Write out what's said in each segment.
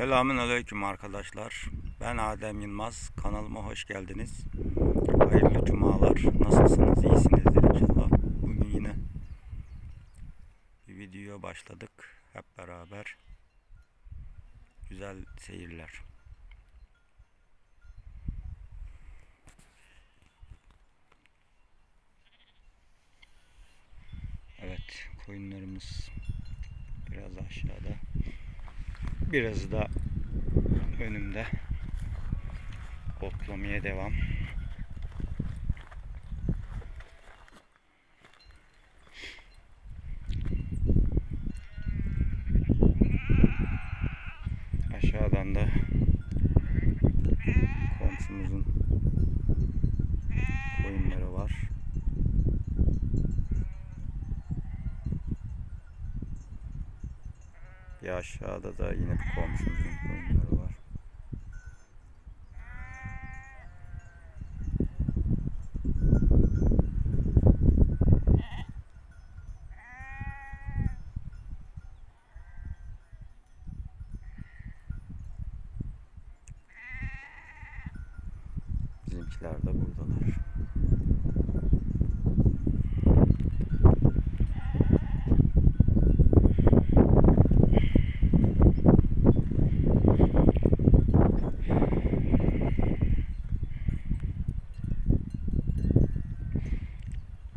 Selamün aleyküm arkadaşlar. Ben Adem Yılmaz. Kanalıma hoş geldiniz. Hayırlı cumalar. Nasılsınız? İyisinizdir inşallah. Bugün yine bir videoya başladık. Hep beraber. Güzel seyirler. Evet, koyunlarımız biraz aşağıda. Biraz da önümde otlamaya devam. Aşağıdan da komşumuzun koyunları var. Bir aşağıda da yine bir komşumuzun koyunları var. Bizimkiler de buradalar.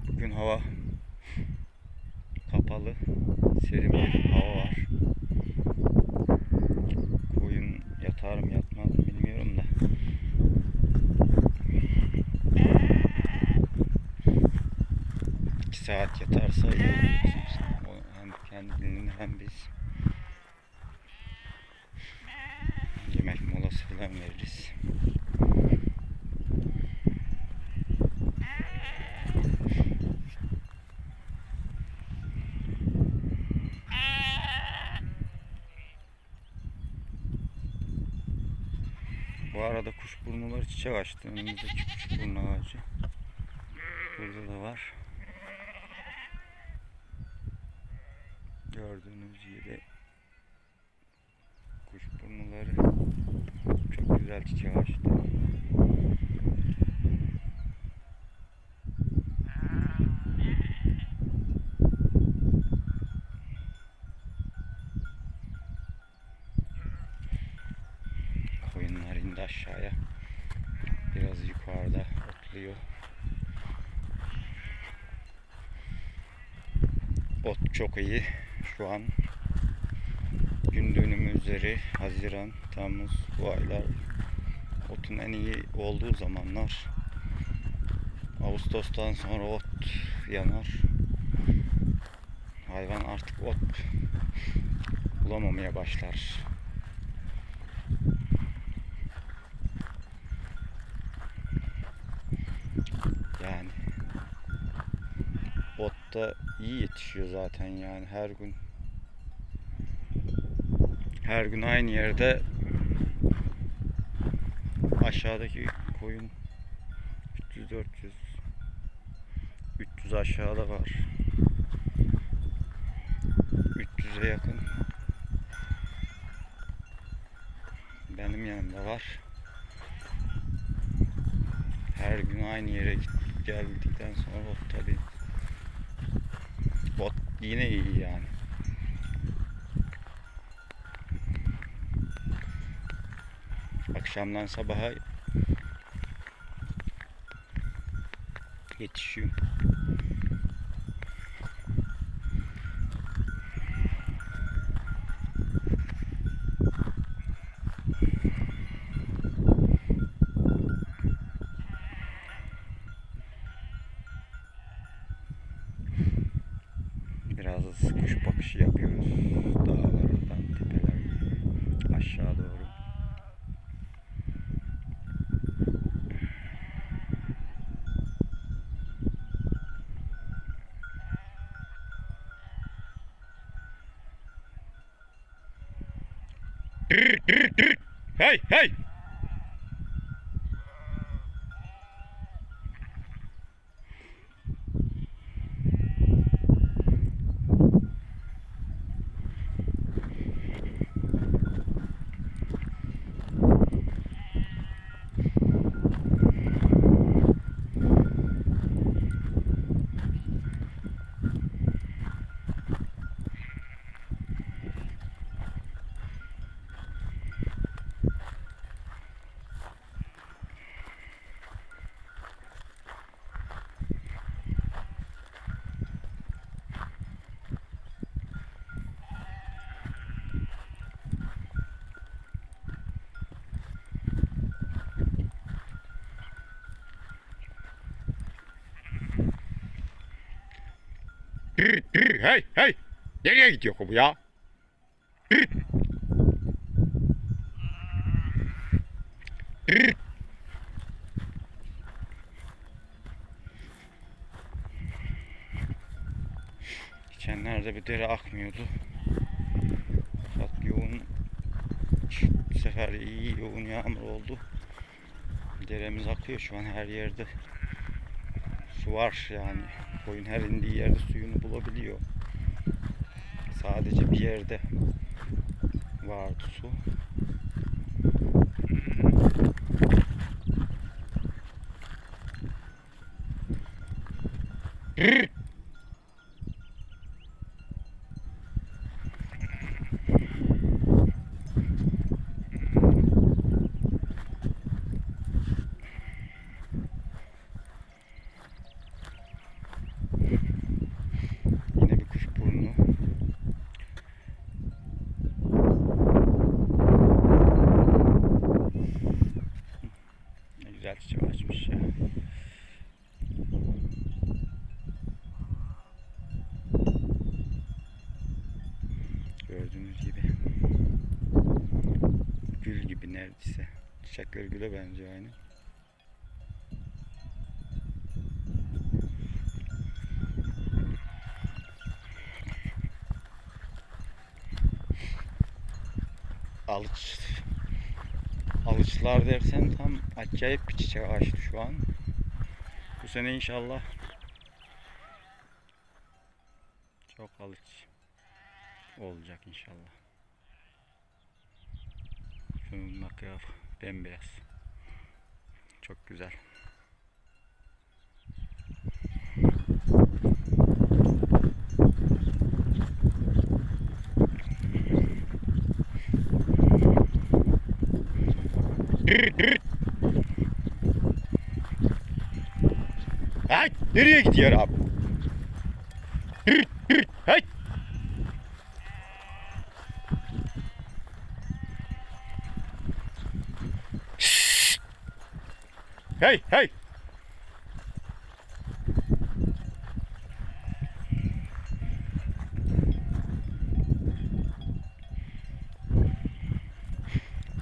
Bugün hava kapalı, serin bir hava var. Koyun yatar mı yatmaz mı bilmiyorum da. Saat yatarsa. O hem kendi dinlenir hem biz. Yemek molası falan veririz. Bu arada kuşburnuları çiçek açtı. Önümüzdeki kuşburnu ağacı. Burada da var. Gördüğünüz gibi kuşburnuları çok güzel çiçek açtı. Koyunlar indi aşağıya. Biraz yukarıda otluyor. Ot çok iyi. Şu an gün dönümü üzeri Haziran, Temmuz bu aylar otun en iyi olduğu zamanlar. Ağustos'tan sonra ot yanar. Hayvan artık ot bulamamaya başlar. Yani ot da iyi yetişiyor zaten yani her gün. Her gün aynı yerde aşağıdaki koyun 300 400 300 aşağıda var. 300'e yakın. Benim yanımda var. Her gün aynı yere geldikten sonra ot tabi ot yine iyi yani. Akşamdan sabaha yetişiyor. Biraz kuş bakışı yapıyoruz. Dağlardan tepeler aşağı doğru. Hey hey! Hey hey. Nereye gidiyor bu ya? Geçenlerde bir dere akmıyordu. Fakat yoğun bu sefer iyi yoğun yağmur oldu. Deremiz akıyor şu an her yerde. Var yani. Koyun her indiği yerde suyunu bulabiliyor. Sadece bir yerde vardı su. Yine bir kuş burnu. Ne güzel çiçek açmış ya. Gördüğünüz gibi. Gül gibi neredeyse. Çiçekleri güle benziyor aynı. alıç alıçlar dersen tam acayip bir çiçek açtı şu an. Bu sene inşallah çok alıç olacak inşallah. Şunun bak ya bembeyaz. Çok güzel. Hey, nereye gidiyor abi? Hey. Şşş! Hey, hey.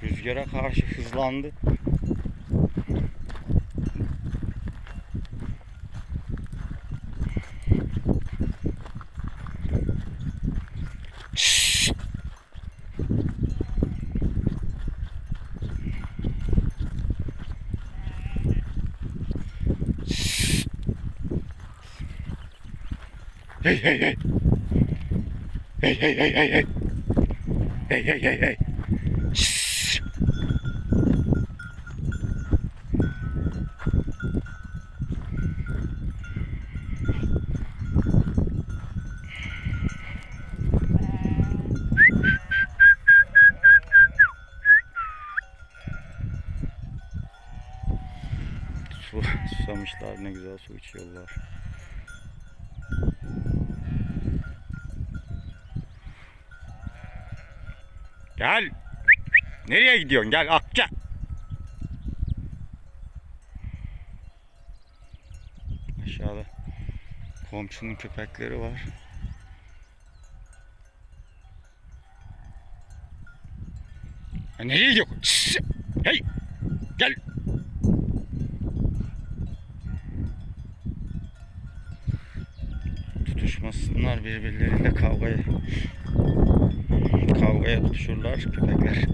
Rüzgara karşı hızlandı. Şşş! Şşş! Hey hey hey. Hey hey hey hey hey. Hey hey hey. Şşş! Su, susamışlar ne güzel su içiyorlar. Gel. Nereye gidiyorsun? Gel Akça. Aşağıda komşunun köpekleri var. Ha, nereye gidiyorsun? Hey! Gel! tutuşmasınlar birbirleriyle kavgaya kavgaya tutuşurlar köpekler.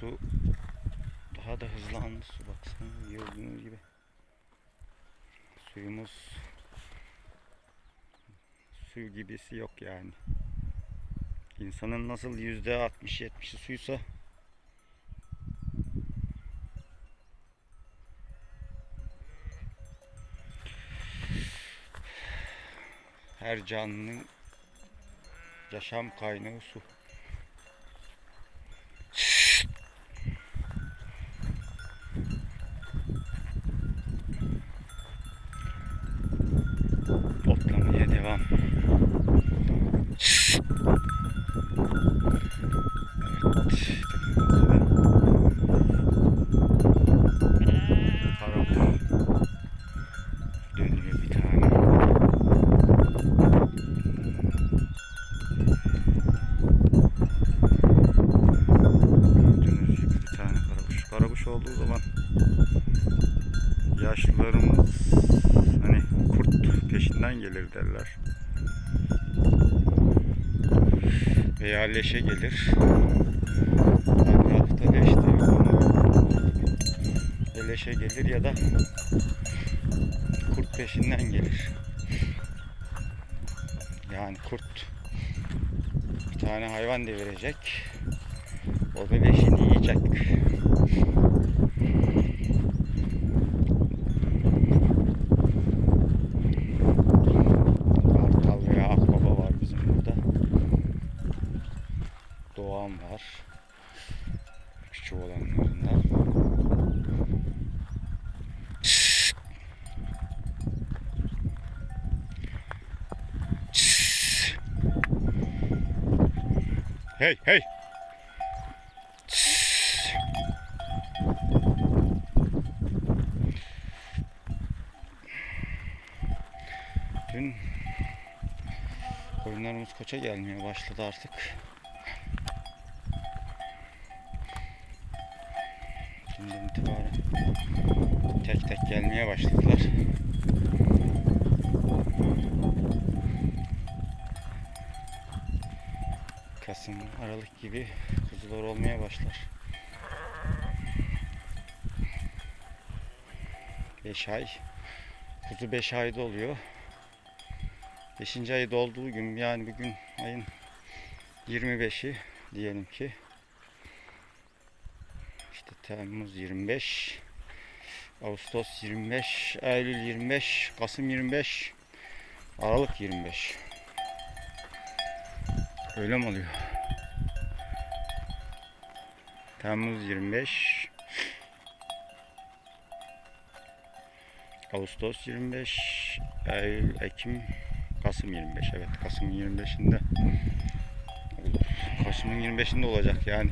Su daha da hızlandı su baksana gördüğünüz gibi. Suyumuz su gibisi yok yani. İnsanın nasıl yüzde 60-70'i suysa her canlının yaşam kaynağı su. Devam. Evet. Karakuş. Dönüyor bir tane. Gördüğünüz gibi bir tane karakuş. Karakuş olduğu zaman yaşlılarımız hani kurt peşinden gelir derler. Veya leşe gelir. Akrafta leş ya leşe gelir ya da kurt peşinden gelir. Yani kurt bir tane hayvan devirecek. O da leşini yiyecek. Kartal veya akbaba var bizim burada. Doğan var. Küçük olanlarından. Hey hey. Dün koyunlarımız koça gelmeye başladı artık. Dünden itibaren tek tek gelmeye başladılar. Kasım, Aralık gibi kuzular olmaya başlar. 5 ay. Kuzu 5 ayda oluyor. 5. ayı dolduğu gün yani bugün ayın 25'i diyelim ki işte Temmuz 25 Ağustos 25 Eylül 25 Kasım 25 Aralık 25 Öyle mi oluyor? Temmuz 25 Ağustos 25 Eylül Ekim Kasım 25 evet Kasım'ın 25'inde olur. Kasım'ın 25'inde olacak yani.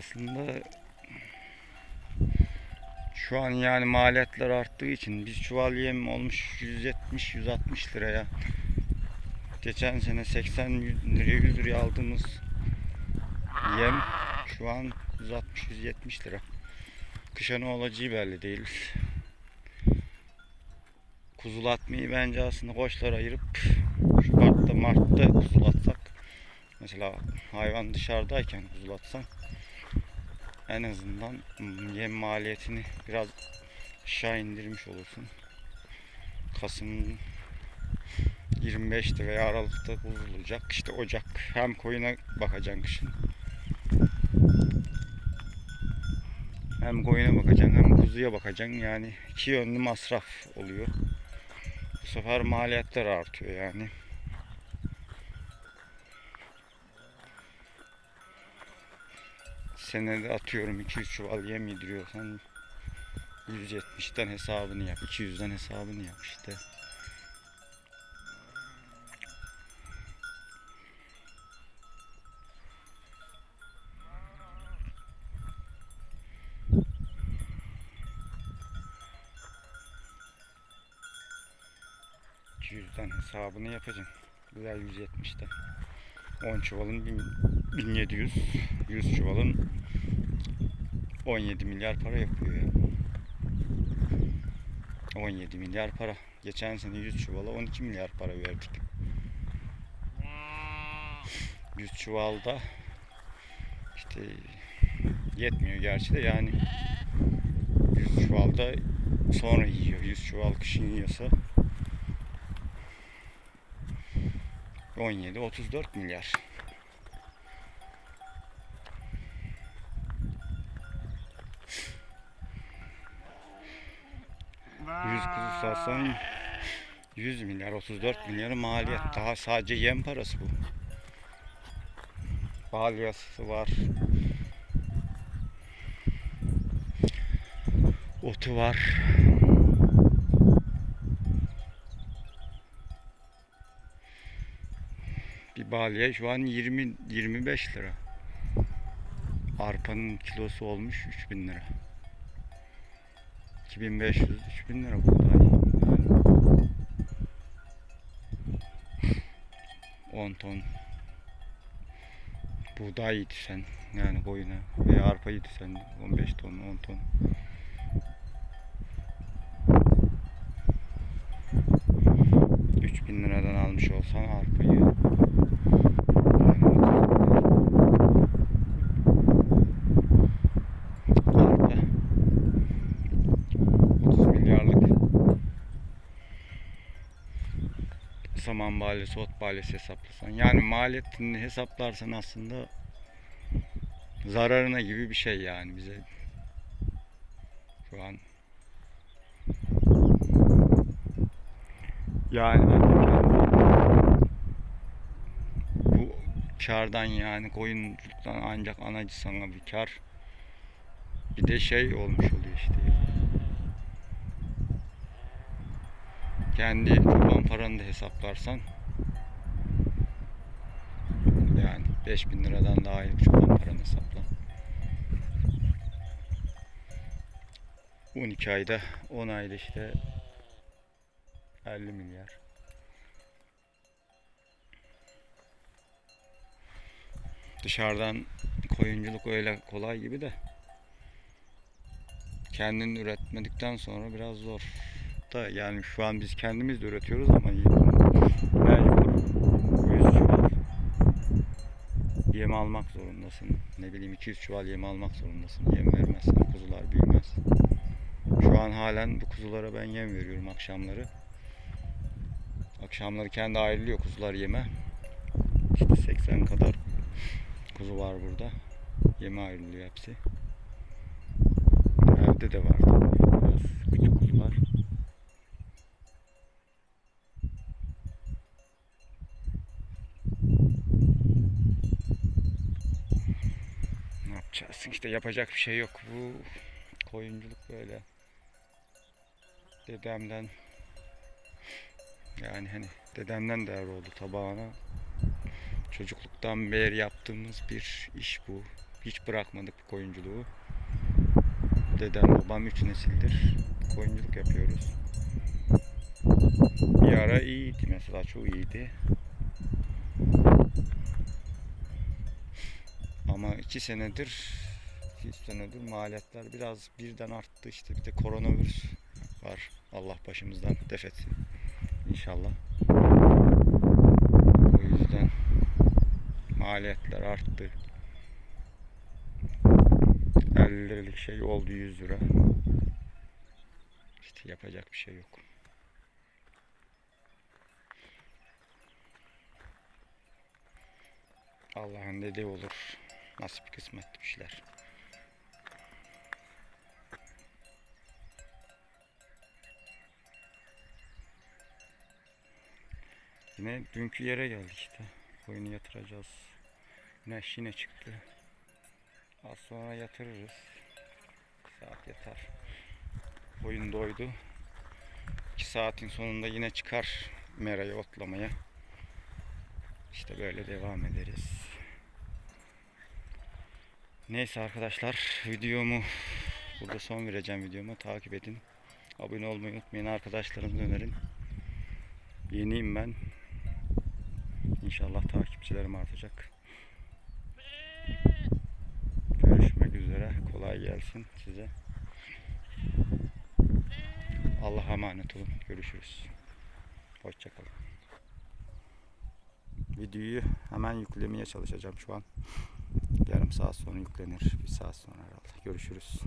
Aslında şu an yani maliyetler arttığı için biz çuval yem olmuş 170-160 liraya geçen sene 80 liraya 100 liraya aldığımız yem şu an 160-170 lira. Kışa ne olacağı belli değil. Kuzulatmayı bence aslında koçlara ayırıp Şubat'ta Mart'ta kuzulatsak mesela hayvan dışarıdayken kuzulatsan en azından yem maliyetini biraz aşağı indirmiş olursun. Kasım'ın 25'te veya Aralık'ta kurulacak. İşte Ocak. Hem koyuna bakacaksın kışın. Hem koyuna bakacaksın hem kuzuya bakacaksın. Yani iki yönlü masraf oluyor. Bu sefer maliyetler artıyor yani. Senede atıyorum 200 çuval yem yediriyorsan 170'ten hesabını yap. 200'den hesabını yap işte. %'den hesabını yapacaksın. Güzel 170'te. 10 çuvalın 1000 1700, 100 çuvalın 17 milyar para yapıyor ya. 17 milyar para. Geçen sene 100 çuvala 12 milyar para verdik. 100 çuvalda işte yetmiyor gerçi de yani 100 çuvalda sonra yiyor. 100 çuval kışın yiyorsa 17 34 milyar. Yüz kuzu satsan 100 milyar 34 milyar maliyet. Daha sadece yem parası bu. Balyası var. Otu var. Balya şu an 20 25 lira. Arpanın kilosu olmuş 3000 lira. 2500 3000 lira buğday. Yani 10 ton buğday yetişen yani koyuna veya arpa yetişen 15 ton 10 ton. Bin liradan almış olsan arpayı yani arpa 30 milyarlık saman balyesi, ot balyesi hesaplasan. Yani maliyetini hesaplarsan aslında zararına gibi bir şey yani bize şu an. Yani bu kardan yani koyunculuktan ancak anacı sana bir kar. Bir de şey olmuş oluyor işte. ya. Kendi çoban paranı da hesaplarsan yani 5000 liradan daha bir çoban paranı hesapla. 12 ayda 10 ayda işte 50 milyar. Dışarıdan koyunculuk öyle kolay gibi de kendin üretmedikten sonra biraz zor da yani şu an biz kendimiz de üretiyoruz ama mecbur 100 çuval yem almak zorundasın. Ne bileyim 200 çuval yem almak zorundasın. Yem vermezsen kuzular büyümez. Şu an halen bu kuzulara ben yem veriyorum akşamları. Akşamları kendi ayrılıyor kuzular yeme. İşte 80 kadar kuzu var burada. Yeme ayrılıyor hepsi. Evde de var tabii. Biraz küçük kuzular. Yapacağız? İşte yapacak bir şey yok. Bu koyunculuk böyle. Dedemden yani hani dedemden değer oldu tabağına. Çocukluktan beri yaptığımız bir iş bu. Hiç bırakmadık bu koyunculuğu. Dedem babam üç nesildir koyunculuk yapıyoruz. Bir ara iyiydi mesela çok iyiydi. Ama iki senedir iki senedir maliyetler biraz birden arttı işte bir de koronavirüs var. Allah başımızdan def etsin. İnşallah. O yüzden maliyetler arttı. 50 liralık şey oldu 100 lira. İşte yapacak bir şey yok. Allah'ın dediği olur. Nasip kısmet bir şeyler. Yine dünkü yere geldik işte. Koyunu yatıracağız. Güneş yine çıktı. Az sonra yatırırız. Bir saat yatar. Koyun doydu. 2 saatin sonunda yine çıkar merayı otlamaya. İşte böyle devam ederiz. Neyse arkadaşlar videomu burada son vereceğim videomu takip edin. Abone olmayı unutmayın arkadaşlarınıza önerin. Yeniyim ben. İnşallah takipçilerim artacak. Görüşmek üzere. Kolay gelsin size. Allah'a emanet olun. Görüşürüz. Hoşçakalın. Videoyu hemen yüklemeye çalışacağım şu an. Yarım saat sonra yüklenir. Bir saat sonra herhalde. Görüşürüz.